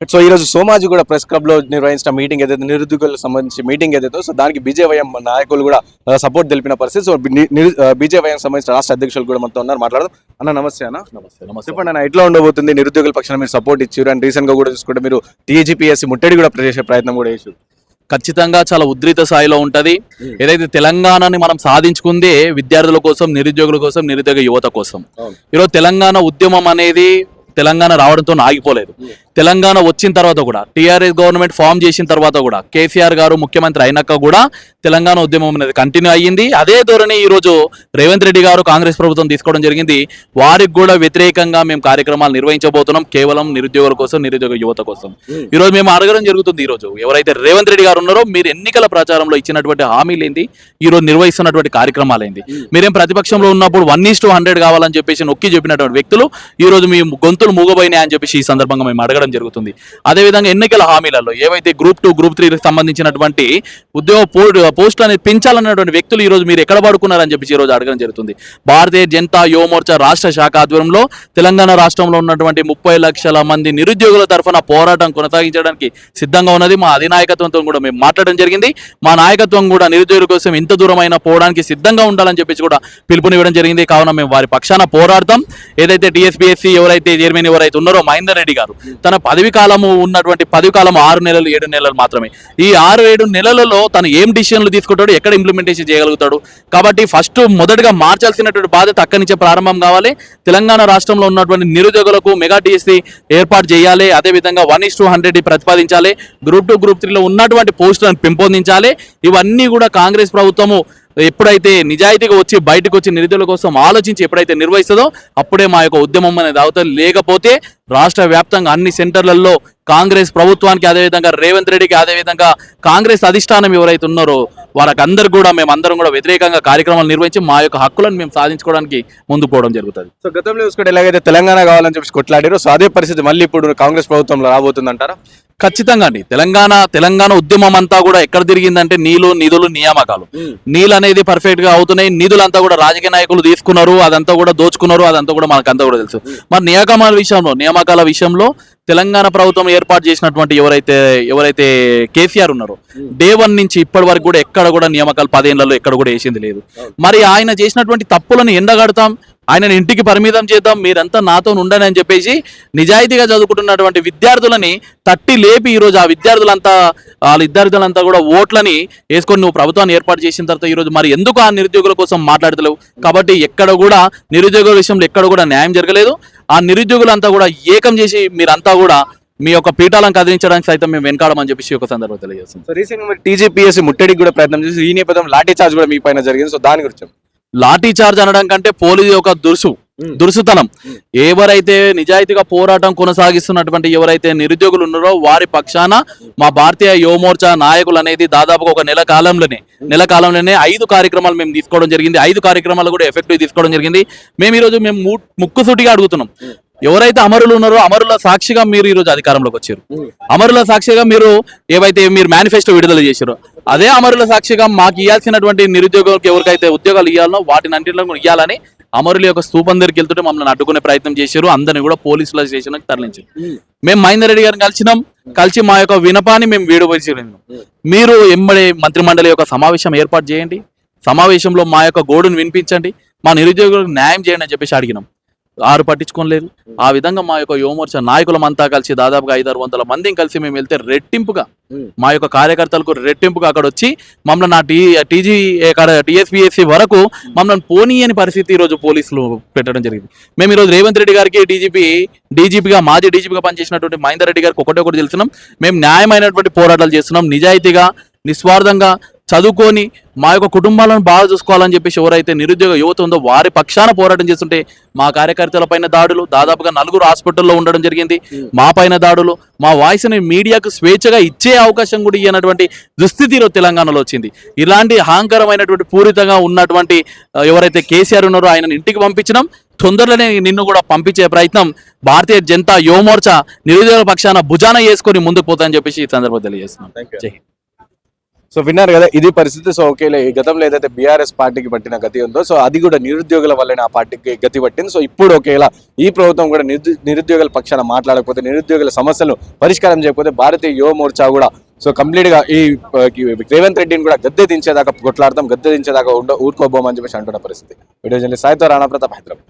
So ఈ రోజు సోమాజి కూడా ప్రెస్ క్లబ్లో నిర్వహించిన మీటింగ్ ఏదైతే నిరుద్యోగులకు సంబంధించి మీటింగ్ ఏదైతే సో దానికి బీజేవైఎం నాయకులు కూడా సపోర్ట్ తెలిపిన పరిస్థితి. సో బీజేవైఎం సంబంధించిన రాష్ట్ర అధ్యక్షులు కూడా మనతో ఉన్నారు. మాట్లాడదాం. అన్న నమస్తే అన్న. నమస్తే నమస్తే. చెప్పండి అన్న ఎట్లా ఉండబోతుంది? నిరుద్యోగుల పక్షాన మీరు సపోర్ట్ ఇచ్చారు అండ్ రీసెంట్గా కూడా చూసుకుంటే మీరు టీజీపీఎస్సీ ముట్టడి కూడా చేసే ప్రయత్నం కూడా చేసారు ఖచ్చితంగా చాలా ఉద్రిత స్థాయిలో ఉంటది. ఏదైతే తెలంగాణని మనం సాధించుకుందే విద్యార్థుల కోసం నిరుద్యోగుల కోసం నిరుద్యోగ యువత కోసం. ఈరోజు తెలంగాణ ఉద్యమం అనేది తెలంగాణ రావడంతో ఆగిపోలేదు. తెలంగాణ వచ్చిన తర్వాత కూడా టీఆర్ఎస్ గవర్నమెంట్ ఫామ్ చేసిన తర్వాత కూడా కేసీఆర్ గారు ముఖ్యమంత్రి అయినాక కూడా తెలంగాణ ఉద్యమం అనేది కంటిన్యూ అయ్యింది. అదే ధోరణి ఈ రోజు రేవంత్ రెడ్డి గారు కాంగ్రెస్ ప్రభుత్వం తీసుకోవడం జరిగింది. వారికి కూడా వ్యతిరేకంగా మేము కార్యక్రమాలు నిర్వహించబోతున్నాం కేవలం నిరుద్యోగుల కోసం నిరుద్యోగ యువత కోసం. ఈ రోజు మేము అడగడం జరుగుతుంది ఈ రోజు ఎవరైతే రేవంత్ రెడ్డి గారు ఉన్నారో మీరు ఎన్నికల ప్రచారంలో ఇచ్చినటువంటి హామీలు ఏంది ఈ రోజు నిర్వహిస్తున్నటువంటి కార్యక్రమాలు ఏంది మీరేం ప్రతిపక్షంలో ఉన్నప్పుడు వన్ ఈస్ టు హండ్రెడ్ కావాలని చెప్పేసి నొక్కి చెప్పినటువంటి వ్యక్తులు ఈ రోజు మీ గొంతులు మూగబోయినాయి అని చెప్పేసి ఈ సందర్భంగా మేము అడగడం జరుగుతుంది. అదేవిధంగా ఎన్నికల హామీలలో ఏవైతే గ్రూప్ టూ గ్రూప్ త్రీ సంబంధించినటువంటి ఉద్యోగ పోస్టులు అనేది పెంచాలన్నటువంటి వ్యక్తులు ఈ రోజు మీరు ఎక్కడ పడుకున్నారని చెప్పేసి ఈరోజు అడగడం జరుగుతుంది. భారతీయ జనతా యువమోర్చా రాష్ట్ర శాఖ ఆధ్వర్యంలో తెలంగాణ రాష్ట్రంలో ఉన్నటువంటి ముప్పై లక్షల మంది నిరుద్యోగుల తరఫున పోరాటం కొనసాగించడానికి సిద్ధంగా ఉన్నది. మా అధినాయకత్వంతో కూడా మేము మాట్లాడడం జరిగింది. మా నాయకత్వం కూడా నిరుద్యోగుల కోసం ఇంత దూరమైన పోవడానికి సిద్ధంగా ఉండాలని చెప్పేసి కూడా పిలుపునివ్వడం జరిగింది. కావున మేము వారి పక్షాన పోరాడతాం. ఏదైతే టీఎస్పీఎస్సీ ఎవరైతే చైర్మన్ ఎవరైతే ఉన్నారో మహేందర్ రెడ్డి గారు తన పదవి కాలము ఉన్నటువంటి పదవి కాలం ఆరు నెలలు ఏడు నెలలు మాత్రమే. ఈ ఆరు ఏడు నెలలలో తను ఏం డిసిషన్లు తీసుకుంటాడు ఎక్కడ ఇంప్లిమెంటేషన్ చేయగలుగుతాడు? కాబట్టి ఫస్ట్ మొదటగా మార్చాల్సినటువంటి బాధ్యత అక్కడి నుంచే ప్రారంభం కావాలి. తెలంగాణ రాష్ట్రంలో ఉన్నటువంటి నిరుద్యోగులకు మెగా టీఎస్సీ ఏర్పాటు చేయాలి. అదేవిధంగా వన్ ఇస్ టూ హండ్రెడ్ ప్రతిపాదించాలి. గ్రూప్ టూ గ్రూప్ త్రీలో ఉన్నటువంటి పోస్టులను పెంపొందించాలి. ఇవన్నీ కూడా కాంగ్రెస్ ప్రభుత్వము ఎప్పుడైతే నిజాయితీగా వచ్చి బయటకు వచ్చి నిరుద్యోగుల కోసం ఆలోచించి ఎప్పుడైతే నిర్వహిస్తుందో అప్పుడే మా యొక్క ఉద్యమం అనేది అవుతుంది. లేకపోతే రాష్ట్ర వ్యాప్తంగా అన్ని సెంటర్లలో కాంగ్రెస్ ప్రభుత్వానికి అదేవిధంగా రేవంత్ రెడ్డికి అదేవిధంగా కాంగ్రెస్ అధిష్టానం ఎవరైతే ఉన్నారో వాళ్ళకందరూ కూడా మేము అందరం కూడా వ్యతిరేకంగా కార్యక్రమాలు నిర్వహించి మా యొక్క హక్కులను మేము సాధించుకోవడానికి ముందు పోవడం జరుగుతుంది. సో గతంలో చూసుకుంటే ఎలాగైతే తెలంగాణ కావాలని చెప్పి కొట్లాడారో సో అదే పరిస్థితి మళ్ళీ ఇప్పుడు కాంగ్రెస్ ప్రభుత్వంలో రాబోతుంది అంటారా ఖచ్చితంగా అండి తెలంగాణ తెలంగాణ ఉద్యమం అంతా కూడా ఎక్కడ తిరిగిందంటే నీళ్ళు నిధులు నియామకాలు. నీళ్ళు అనేది పర్ఫెక్ట్గా అవుతున్నాయి. నిధులంతా కూడా రాజకీయ నాయకులు తీసుకున్నారు అదంతా కూడా దోచుకున్నారు అదంతా కూడా మనకంతా కూడా తెలుసు. మరి నియామకాల విషయంలో నియామకాల విషయంలో తెలంగాణ ప్రభుత్వం ఏర్పాటు చేసినటువంటి ఎవరైతే ఎవరైతే కేసీఆర్ ఉన్నారో డే వన్ నుంచి ఇప్పటి వరకు కూడా ఎక్కడ కూడా నియామకాలు పదేళ్ళలో ఎక్కడ కూడా వేసింది లేదు. మరి ఆయన చేసినటువంటి తప్పులను ఎండగడతాం ఆయనను ఇంటికి పరిమితం చేద్దాం మీరంతా నాతో ఉండని అని చెప్పేసి నిజాయితీగా చదువుకుంటున్నటువంటి విద్యార్థులని తట్టి లేపి ఈరోజు ఆ విద్యార్థులంతా ఆ విద్యార్థులంతా కూడా ఓట్లని వేసుకొని నువ్వు ప్రభుత్వాన్ని ఏర్పాటు చేసిన తర్వాత ఈరోజు మరి ఎందుకు ఆ నిరుద్యోగుల కోసం మాట్లాడతలేవు? కాబట్టి ఎక్కడ కూడా నిరుద్యోగుల విషయంలో ఎక్కడ కూడా న్యాయం జరగలేదు. ఆ నిరుద్యోగులంతా కూడా ఏకం చేసి మీరంతా కూడా మీ యొక్క పీఠాలను కదిలించడానికి సైతం మేము వెనకాడమని చెప్పేసి ఒక సందర్భం తెలియజేస్తుంది సో రీసెంట్గా టీజీపీఎస్సీ ముట్టడికి కూడా ప్రయత్నం చేసి ఈ నేపథ్యం లాఠీ చార్జ్ కూడా మీ పైన జరిగింది. సో దాని గురించి. లాఠీ చార్జ్ అనడం కంటే పోలీసు యొక్క దురుసు. దురుసుతనం. ఎవరైతే నిజాయితీగా పోరాటం కొనసాగిస్తున్నటువంటి ఎవరైతే నిరుద్యోగులు ఉన్నారో వారి పక్షాన మా భారతీయ యువమోర్చా నాయకులు అనేది దాదాపుగా ఒక నెల కాలంలోనే నెల కాలంలోనే ఐదు కార్యక్రమాలు మేము తీసుకోవడం జరిగింది. ఐదు కార్యక్రమాలు కూడా ఎఫెక్టివ్ తీసుకోవడం జరిగింది. మేము ఈరోజు మేము ముక్కుసూటిగా అడుగుతున్నాం. ఎవరైతే అమరులు ఉన్నారో అమరుల సాక్షిగా మీరు ఈరోజు అధికారంలోకి వచ్చారు. అమరుల సాక్షిగా మీరు ఏవైతే మీరు మేనిఫెస్టో విడుదల చేశారో అదే అమరుల సాక్షిగా మాకు ఇవ్వాల్సినటువంటి నిరుద్యోగులకు ఎవరికైతే ఉద్యోగాలు ఇవ్వాలనో వాటిని అన్నింటిలో ఇవ్వాలని అమరుల యొక్క స్థూపం దగ్గరికి వెళ్తుంటే మమ్మల్ని అడ్డుకునే ప్రయత్నం చేశారు. అందరిని కూడా పోలీసుల స్టేషన్కి తరలించారు. మేము మహేందర్ రెడ్డి గారిని కలిసినాం. కలిసి మా యొక్క వినపాన్ని మేము వీడియోపరిచయం మీరు ఎంబడి మంత్రిమండలి యొక్క సమావేశం ఏర్పాటు చేయండి. సమావేశంలో మా యొక్క గోడును వినిపించండి. మా నిరుద్యోగులకు న్యాయం చేయండి అని చెప్పేసి అడిగినాం. ఆరు పట్టించుకోలేదు ఆ విధంగా మా యొక్క యువమోర్చా నాయకులమంతా కలిసి దాదాపుగా ఐదారు వందల మందిని కలిసి మేము వెళ్తే రెట్టింపుగా మా యొక్క కార్యకర్తలకు రెట్టింపుగా అక్కడ వచ్చి మమ్మల్ని నా టీ టీజీ టీఎస్పీఎస్సీ వరకు మమ్మల్ని పోనీయని పరిస్థితి ఈరోజు పోలీసులు పెట్టడం జరిగింది. మేము ఈరోజు రేవంత్ రెడ్డి గారికి డీజీపీ డీజీపీగా మాజీ డీజీపీగా పనిచేసినటువంటి మహేందర్ రెడ్డి గారికి ఒకటే ఒకటి తెలుస్తున్నాం మేము న్యాయమైనటువంటి పోరాటాలు చేస్తున్నాం. నిజాయితీగా నిస్వార్థంగా చదువుకొని మా యొక్క కుటుంబాలను బాగా చూసుకోవాలని చెప్పేసి ఎవరైతే నిరుద్యోగ యువత ఉందో వారి పక్షాన పోరాటం చేస్తుంటే మా కార్యకర్తల పైన దాడులు దాదాపుగా నలుగురు హాస్పిటల్లో ఉండడం జరిగింది. మా పైన దాడులు మా వాయిస్ని మీడియాకు స్వేచ్ఛగా ఇచ్చే అవకాశం కూడా ఇవ్వనటువంటి దుస్థితి ఈరోజు తెలంగాణలో వచ్చింది. ఇలాంటి అహంకారమైనటువంటి పూరితంగా ఉన్నటువంటి ఎవరైతే కేసీఆర్ ఉన్నారో ఆయనను ఇంటికి పంపించడం తొందరలోనే నిన్ను కూడా పంపించే ప్రయత్నం భారతీయ జనతా యువమోర్చా నిరుద్యోగ పక్షాన భుజాన వేసుకొని ముందుకు పోతాయని చెప్పేసి ఈ సందర్భంగా తెలియజేస్తున్నాం. సో విన్నారు కదా ఇది పరిస్థితి. సో ఓకేలే ఈ గతంలో ఏదైతే బీఆర్ఎస్ పార్టీకి పట్టిన గతి ఉందో సో అది కూడా నిరుద్యోగుల వల్లనే ఆ పార్టీకి గతి పట్టింది. సో ఇప్పుడు ఒకేలా ఈ ప్రభుత్వం కూడా నిరుద్యోగుల పక్షాన మాట్లాడకపోతే నిరుద్యోగుల సమస్యలు పరిష్కారం చేయకపోతే భారతీయ యువ మోర్చా కూడా సో కంప్లీట్గా ఈ ఈ రేవంత్ రెడ్డిని కూడా గద్దె దించేదాకా కొట్లాడతాం గద్దె దించేదాకా ఉండ ఊరుకోబోమని చెప్పేసి అంటున్న పరిస్థితి. వీడియో జర్నలిస్ట్ సాయితో రాణా ప్రతాప్ హైదరాబాద్.